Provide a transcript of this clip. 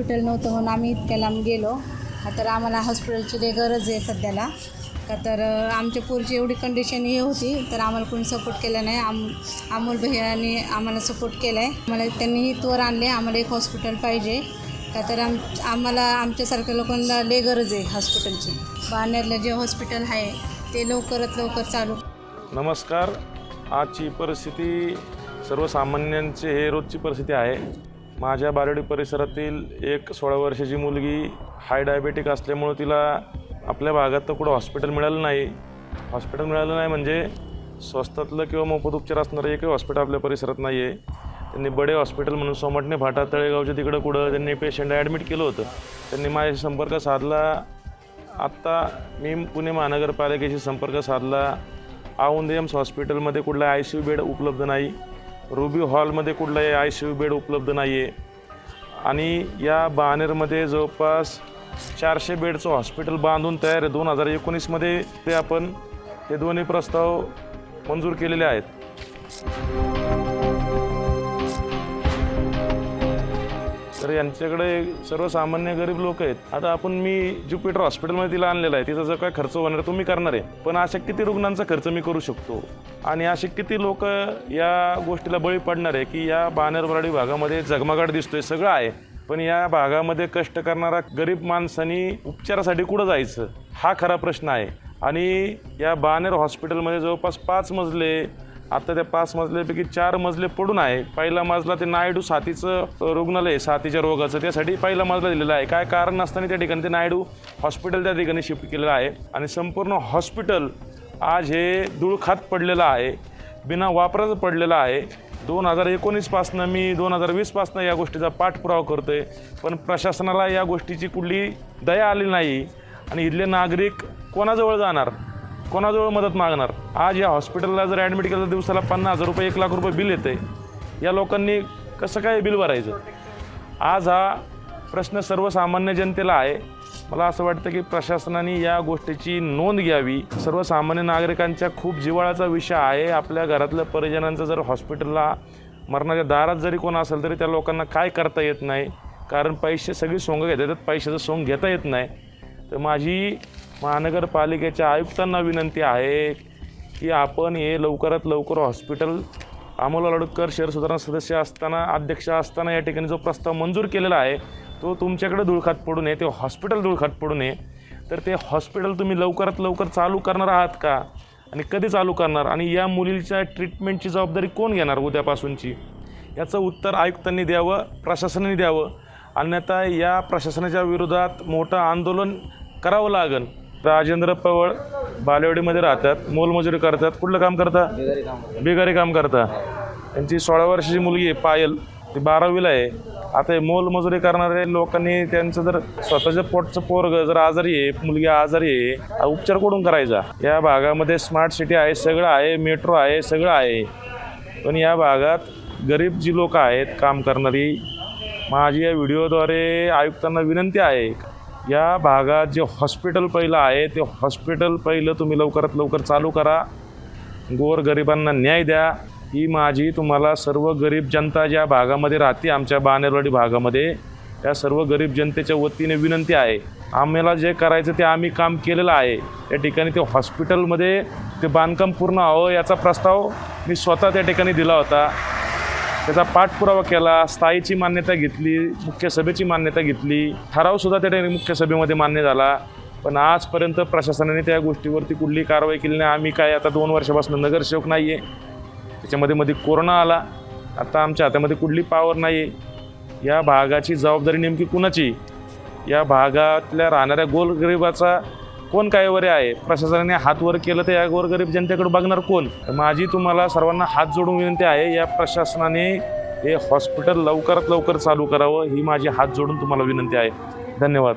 Hospital नव्हतं म्हणून आम्ही इतक्या लांब गेलो. का तर आम्हाला हॉस्पिटलची लई गरज आहे सध्याला. का तर आमच्या पोरची एवढी कंडिशन हे होती तर आम्हाला कोणी सपोर्ट केला नाही. आम अमोल भैयाने आम्हाला सपोर्ट केला आहे आम्हाला त्यांनी तोर आणले आम्हाला एक हॉस्पिटल पाहिजे. का तर आम आम्हाला आमच्यासारख्या लोकांना लई गरज आहे हॉस्पिटलची बाणेरला जे हॉस्पिटल आहे ते लवकरात लवकर चालू. नमस्कार. आजची परिस्थिती सर्वसामान्यांची हे रोजची परिस्थिती आहे. माझ्या बारडी परिसरातील एक सोळा वर्षाची मुलगी हाय डायबेटिक असल्यामुळं तिला आपल्या भागात तर कुठं हॉस्पिटल मिळालं नाही. हॉस्पिटल मिळालं नाही म्हणजे स्वस्तातलं किंवा मोफत उपचार असणारं एकही हॉस्पिटल आपल्या परिसरात नाही आहे त्यांनी बडे हॉस्पिटल म्हणून सोमटणे फाटा तळेगावच्या तिकडं कुठं त्यांनी पेशंट ॲडमिट केलं होतं. त्यांनी माझ्याशी संपर्क साधला. आत्ता मी पुणे महानगरपालिकेशी संपर्क साधला. औंध एम्स हॉस्पिटलमध्ये कुठला आय सी यू बेड उपलब्ध नाही. रुबी हॉलमध्ये कुठलाही आय सी यू बेड उपलब्ध नाही आहे आणि या बानेरमध्ये जवळपास चारशे बेडचं हॉस्पिटल बांधून तयार आहे. दोन हजार एकोणीसमध्ये ते आपण हे दोन्ही प्रस्ताव मंजूर केलेले आहेत. तर यांच्याकडे सर्वसामान्य गरीब लोक आहेत. आता आपण मी ज्युपिटर हॉस्पिटलमध्ये तिला आणलेला आहे. तिचा जो काय खर्च होणार तो मी करणार आहे. पण अशा किती रुग्णांचा खर्च मी करू शकतो? आणि असे किती लोक या गोष्टीला बळी पडणार आहे की या बाणेरबराडी भागामध्ये जगमगाट दिसतोय सगळं आहे. पण या भागामध्ये कष्ट करणारा गरीब माणसानी उपचारासाठी कुठं जायचं? हा खरा प्रश्न आहे. आणि या बानेर हॉस्पिटलमध्ये जवळपास पाच मजले आता त्या पाच मजल्यापैकी चार मजले पडून आहे. पहिला मजला ते नायडू साथीचं रुग्णालय साथीच्या रोगाचं. त्यासाठी पहिला मजला दिलेला आहे. काय कारण नसताना त्या ठिकाणी ते नायडू हॉस्पिटल त्या ठिकाणी शिफ्ट केलेलं आहे. आणि संपूर्ण हॉस्पिटल आज हे धूळखात पडलेलं आहे. बिना वापराचं पडलेलं आहे. दोन हजार एकोणीसपासनं मी दोन हजार वीसपासनं या गोष्टीचा पाठपुरावा करतो आहे पण प्रशासनाला या गोष्टीची कुठली दया आली नाही. आणि इथले नागरिक कोणाजवळ जाणार? कोणाजवळ मदत मागणार? आज या हॉस्पिटलला जर ॲडमिट केलं तर दिवसाला पन्नास हजार रुपये एक लाख रुपये बिल येते या लोकांनी कसं काय बिल भरायचं? आज हा प्रश्न सर्वसामान्य जनतेला आहे. मला असं वाटतं की प्रशासनाने या गोष्टीची नोंद घ्यावी. सर्वसामान्य नागरिकांच्या खूप जिव्हाळाचा विषय आहे. आपल्या घरातल्या परिजनांचं जर हॉस्पिटलला मरणाच्या दारात जरी कोण असेल तरी त्या लोकांना काय करता येत नाही? कारण पैसे सगळी सोंग घेता येतात पैशाचं सोंग घेता येत नाही. तर माझी महानगरपालिकेच्या आयुक्तांना विनंती आहे की आपण हे लवकरात लवकर हॉस्पिटल अमोल अडकर शहर सुधारणा सदस्य असताना अध्यक्ष असताना या ठिकाणी जो प्रस्ताव मंजूर केलेला आहे तो तुमच्याकडे धुळखात पडू नये ते हॉस्पिटल धुळखात पडू नये. तर ते हॉस्पिटल तुम्ही लवकरात लवकर चालू करणार आहात का? आणि कधी चालू करणार? आणि या मुलीच्या ट्रीटमेंटची जबाबदारी कोण घेणार उद्यापासूनची? याचं उत्तर आयुक्तांनी द्यावं प्रशासनाने द्यावं. अन्यथा या प्रशासनाच्या विरोधात मोठं आंदोलन करावं लागेल राजेंद्र पवळ बालेवाडीमध्ये राहतात मोलमजुरी करतात. कुठलं काम करता? बेगारी काम करता. त्यांची सोळा वर्षाची मुलगी आहे पायल. ती बारावीला आहे. आता हे मोलमजुरी करणाऱ्या लोकांनी त्यांचं जर स्वतःच्या पोटचं पोरग जर आजारी आहे मुलगी आजारी आहे उपचार कुठून करायचा? या भागामध्ये स्मार्ट सिटी आहे सगळं आहे मेट्रो आहे सगळं आहे. पण या भागात गरीब जी लोक आहेत काम करणारी माझी या व्हिडिओद्वारे आयुक्तांना विनंती आहे या भागात जे हॉस्पिटल पहिलं आहे ते हॉस्पिटल पहिलं तुम्ही लवकरात लवकर चालू करा. गोरगरिबांना न्याय द्या. ही माझी तुम्हाला सर्व गरीब जनता ज्या भागामध्ये राहते आमच्या बानेरवाडी भागामध्ये त्या सर्व गरीब जनतेच्या वतीने विनंती आहे. आम्हाला जे करायचं ते आम्ही काम केलेलं आहे. त्या ठिकाणी ते हॉस्पिटलमध्ये ते बांधकाम पूर्ण व्हावं याचा प्रस्ताव मी स्वतः त्या ठिकाणी दिला होता. त्याचा पाठपुरावा केला स्थायीची मान्यता घेतली मुख्य सभेची मान्यता घेतली. ठरावसुद्धा त्या ठिकाणी मुख्य सभेमध्ये मान्य झाला. पण आजपर्यंत प्रशासनाने त्या गोष्टीवरती कुठली कारवाई केली नाही. आम्ही काय आता दोन वर्षापासून नगरसेवक नाही आहे त्याच्यामध्ये मध्ये कोरोना आला. आता आमच्या हातामध्ये कुठली पावर नाही आहे या भागाची जबाबदारी नेमकी कुणाची? या भागातल्या राहणाऱ्या गोलगरीबाचा कोण काय वरे आहे? प्रशासनाने हात वर केलं तर या गोरगरीब जनतेकडे बघणार कोण? माझी तुम्हाला सर्वांना हात जोडून विनंती आहे या प्रशासनाने हे हॉस्पिटल लवकरात लवकर चालू करावं ही माझी हात जोडून तुम्हाला विनंती आहे. धन्यवाद.